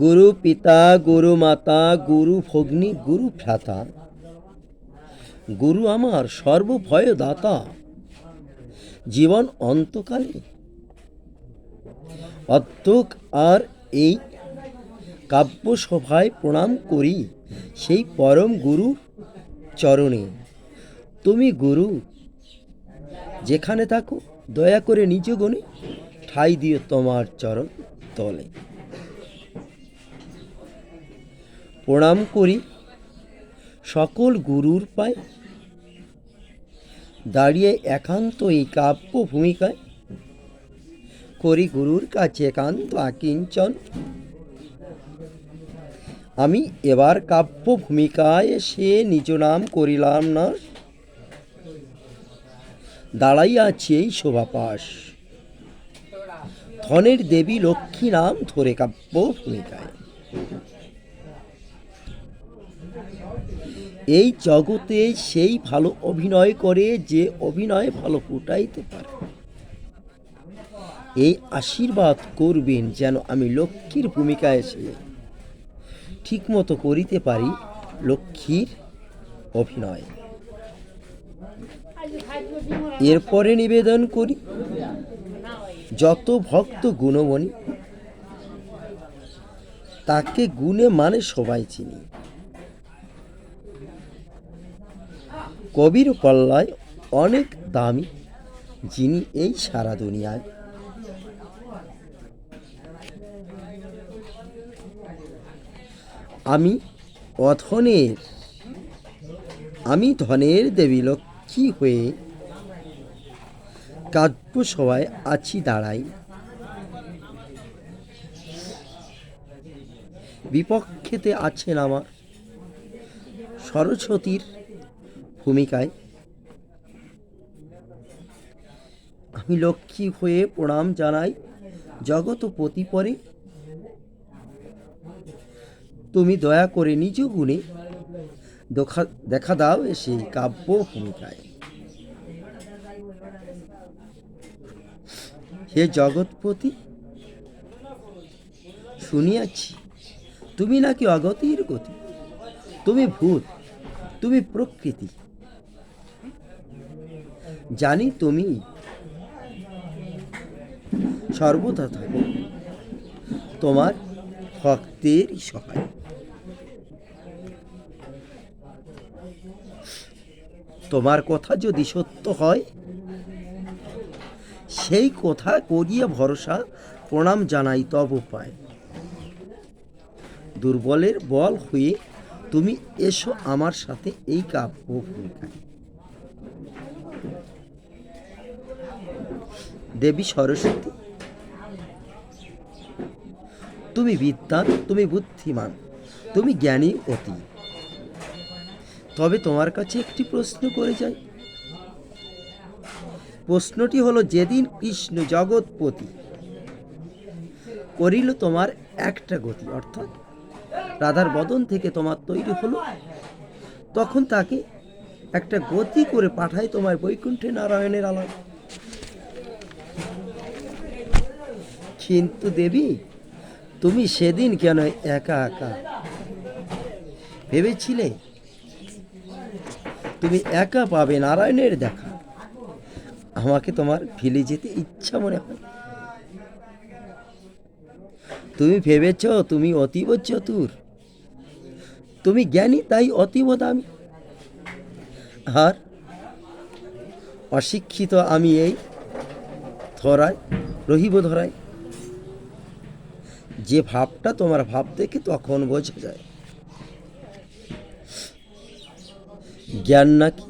গুরু পিতা, গুরু মাতা, গুরু ভগ্নী, গুরু ভ্রাতা। গুরু আমার সর্বভয় দাতা জীবন অন্তকালে। অত্যক আর এই কাব্য সভায় প্রণাম করি সেই পরম গুরু চরণে। তুমি গুরু, যেখানে থাকো, দয়া করে নিজ গুণে ঠাই দিও তোমার চরণ তলে। প্রণাম করি। সকল গুরুর পায় দাঁড়িয়ে একান্ত এই কাব্য ভূমিকায় করি গুরুর কাছে একান্ত আকিঞ্চন আমি এবার কাব্য ভূমিকায় সে নিজ নাম করিলাম না। দাঁড়াইয়াছি এই শোভাপাশ ধনের দেবী লক্ষ্মী নাম ধরে কাব্য ভূমিকায়। এই জগতে সেই ভালো অভিনয় করে যে অভিনয় ভালো ফুটাইতে পারে। এই আশীর্বাদ করবেন যেন আমি লক্ষ্মীর ভূমিকায় এসে ঠিকমতো করিতে পারি লক্ষ্মীর অভিনয়। এরপরে নিবেদন করি, যত ভক্ত গুণমণি, তাকে গুণে মানে সবাই চিনি। কবির পল্লায় অনেক দামি, যিনি এই সারা দুনিয়ায়। আমি অধনের, আমি ধনের দেবী লক্ষ্মী হয়ে কাব্য সভায় আছি দাঁড়াই। বিপক্ষেতে আছেন আমার সরস্বতীর ভূমিকায়। আমি লক্ষ্মী হয়ে প্রণাম জানাই জগৎপতি পরে তুমি দয়া করে নিজ গুণে দেখা দাও এসে কাব্য ভূমিকায়। হে জগৎপতি শুনিয়াছি, তুমি নাকি অগতির গতি। তুমি ভূত, তুমি প্রকৃতি। জানি তুমি সর্বদা থাকো। তোমার ভক্তের সহায়। তোমার কথা যদি সত্য হয়, সেই কথা করিয়া ভরসা, প্রণাম জানাই তব পায় দুর্বলের বল হয়ে তুমি এসো আমার সাথে এই কাব্য ভূমিকায়। দেবী সরস্বতী। তুমি বিদ্যান তুমি বুদ্ধিমান, তুমি জ্ঞানী অতি। তবে তোমার কাছে একটি প্রশ্ন করে যাই। প্রশ্নটি হলো, যেদিন কৃষ্ণ জগৎপতি করিল তোমার একটা গতি, অর্থাৎ রাধার বদন থেকে তোমার তৈরি হলো, তখন তাকে একটা গতি করে পাঠায় তোমার বৈকুণ্ঠে নারায়ণের আলাপ কিন্তু দেবী, তুমি সেদিন কেন একা একা? ভেবেছিলে? তুমি একা পাবে নারায়ণের দেখা। আমাকে তোমার ফিলে যেতে ইচ্ছা মনে হয়। তুমি ভেবেছ তুমি অতীব চতুর। তুমি জ্ঞানী, তাই অতীব দামি। আর অশিক্ষিত আমি এই ধরায়, রহিব ধরায় যে ভাবটা তোমার ভাব থেকে তখন বোঝা যায়। জ্ঞান নাকি?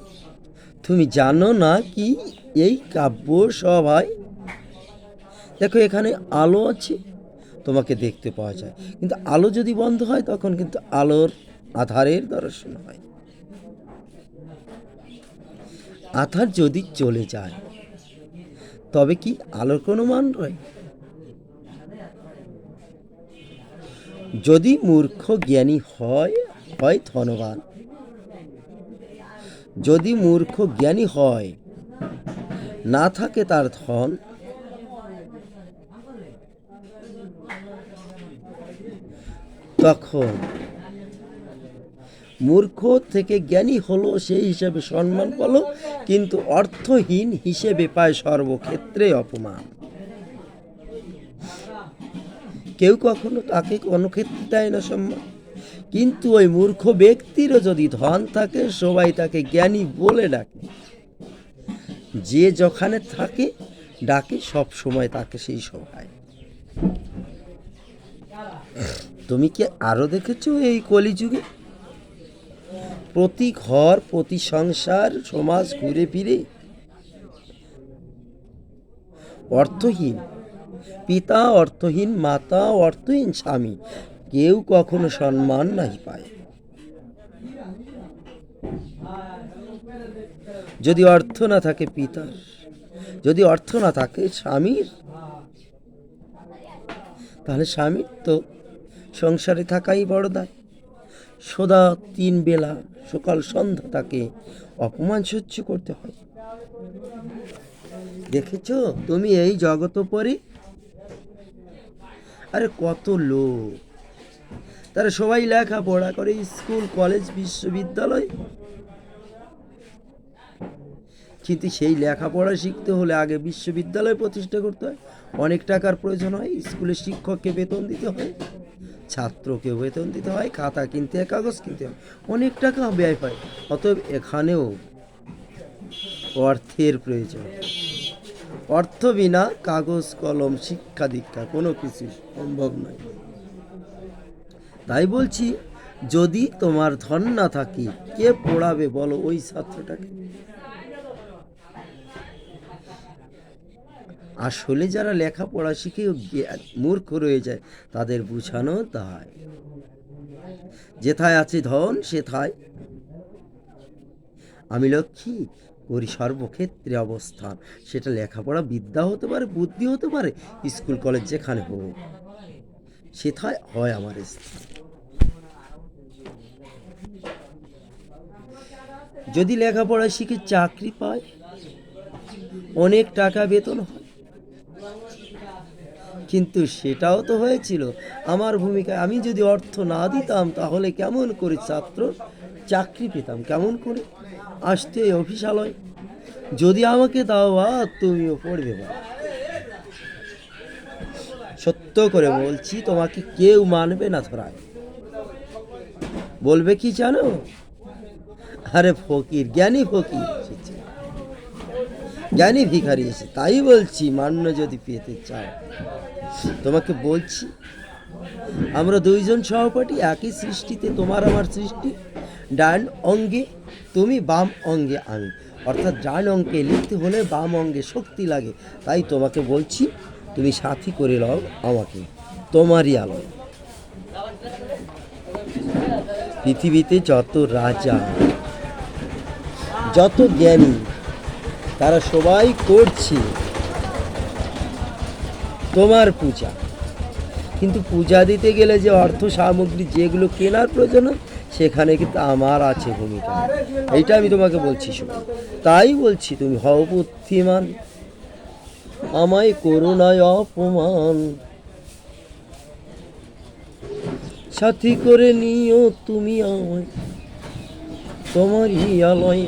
তুমি জানো না কি এই কাব্য সভায়? দেখো, এখানে আলো আছে, তোমাকে দেখতে পাওয়া যায়। কিন্তু আলো যদি বন্ধ হয়, তখন কিন্তু আলোর আধারের দর্শন হয়। আধার যদি চলে যায়, তবে কি আলোর কোনো মান রয়? যদি মূর্খ জ্ঞানী হয় হয় ধনবান। যদি মূর্খ জ্ঞানী হয়, না থাকে তার ধন। তখন মূর্খ থেকে জ্ঞানী হলো সেই হিসেবে সম্মান পেল, কিন্তু অর্থহীন হিসেবে পায় সর্বক্ষেত্রে অপমান। কেউ কখনো তাকে কোনো ক্ষেত্রে দেয় না সম্মান। কিন্তু ওই মূর্খ ব্যক্তিরও যদি ধন থাকে, সবাই তাকে জ্ঞানী বলে ডাকে। যে যখানে থাকে, ডাকে সব সময় তাকে সেই সভায়। তুমি কি আরও দেখেছ এই কলিযুগে? প্রতি ঘর, প্রতি সংসার, সমাজ ঘুরে ফিরে। অর্থহীন। পিতা অর্থহীন, মাতা অর্থহীন, স্বামী। কেউ কখনো সম্মান নাই পায়। যদি অর্থ না থাকে পিতার, যদি অর্থ না থাকে স্বামীর, তাহলে স্বামীর তো সংসারে থাকাই বড় দায়। সদা তিন বেলা সকাল সন্ধ্যা তাকে অপমান সহ্য করতে হয়। দেখেছ? তুমি এই জগত পরে আরে কত লোক? তারা সবাই লেখাপড়া করে স্কুল, কলেজ, বিশ্ববিদ্যালয়। কিন্তু সেই লেখাপড়া শিখতে হলে আগে বিশ্ববিদ্যালয় প্রতিষ্ঠা করতে হয়। অনেক টাকার প্রয়োজন হয়, স্কুলের শিক্ষককে বেতন দিতে হয় ছাত্রকে বেতন দিতে হয়, খাতা কিনতে হয়, কাগজ কিনতে হয়। অনেক টাকা ব্যয় হয়, অতএব এখানেও অর্থের প্রয়োজন। অর্থ বিনা কাগজ, কলম, শিক্ষা দীক্ষা, কোনো কিছু সম্ভব নয়। তাই বলছি, যদি তোমার ধন না থাকে, কে পড়াবে বলো ওই ছাত্রটাকে? আসলে যারা লেখাপড়া শিখে মূর্খ রয়ে যায়, তাদের বুঝানো দায় যেথায় আছে ধন, সেথায়। আমি লক্ষ্মী করি সর্বক্ষেত্রে অবস্থান। সেটা লেখাপড়া বিদ্যা হতে পারে, বুদ্ধি হতে পারে, স্কুল, কলেজ যেখানে হোক। সেথায় হয় আমার স্থান। যদি লেখাপড়া শিখে চাকরি পায়, অনেক টাকা বেতন হয়। কিন্তু সেটাও তো হয়েছিল। আমার ভূমিকা আমি যদি অর্থ না দিতাম, তাহলে কেমন করে ছাত্র চাকরি পেতাম, কেমন করে? আসতে অফিসালয়। যদি আমাকে দাও বা, তুমিও পড়বে বা। সত্য করে বলছি, তোমাকে কেউ মানবে না ধরায়। বলবে কি জানো? আরে ফকির, জ্ঞানী ফকির জ্ঞানী ভিখারি এসে তাই বলছি, মান্য যদি পেতে চাও। তোমাকে বলছি, আমরা দুইজন সহপাঠী, একই সৃষ্টিতে তোমার আমার সৃষ্টি। ডান অঙ্গে তুমি বাম অঙ্গে আমি অর্থাৎ ডান অঙ্কে লিখতে হলে বাম অঙ্গে শক্তি লাগে। তাই তোমাকে বলছি তুমি সাথী করে লও আমাকে তোমারই আলোয় পৃথিবীতে যত রাজা যত জ্ঞানী তারা সবাই করছে তোমার পূজা। কিন্তু পূজা দিতে গেলে যে অর্থ সামগ্রী যেগুলো কেনার প্রয়োজন হয়, সেখানে কিন্তু আমার আছে ভূমিকা। এইটা আমি তোমাকে বলছি শুধু তাই বলছি, তুমি হও বুদ্ধিমান, আমায় করুণায় অপমান। সাথী করে নিও তুমি আমায়, তোমারই আলয়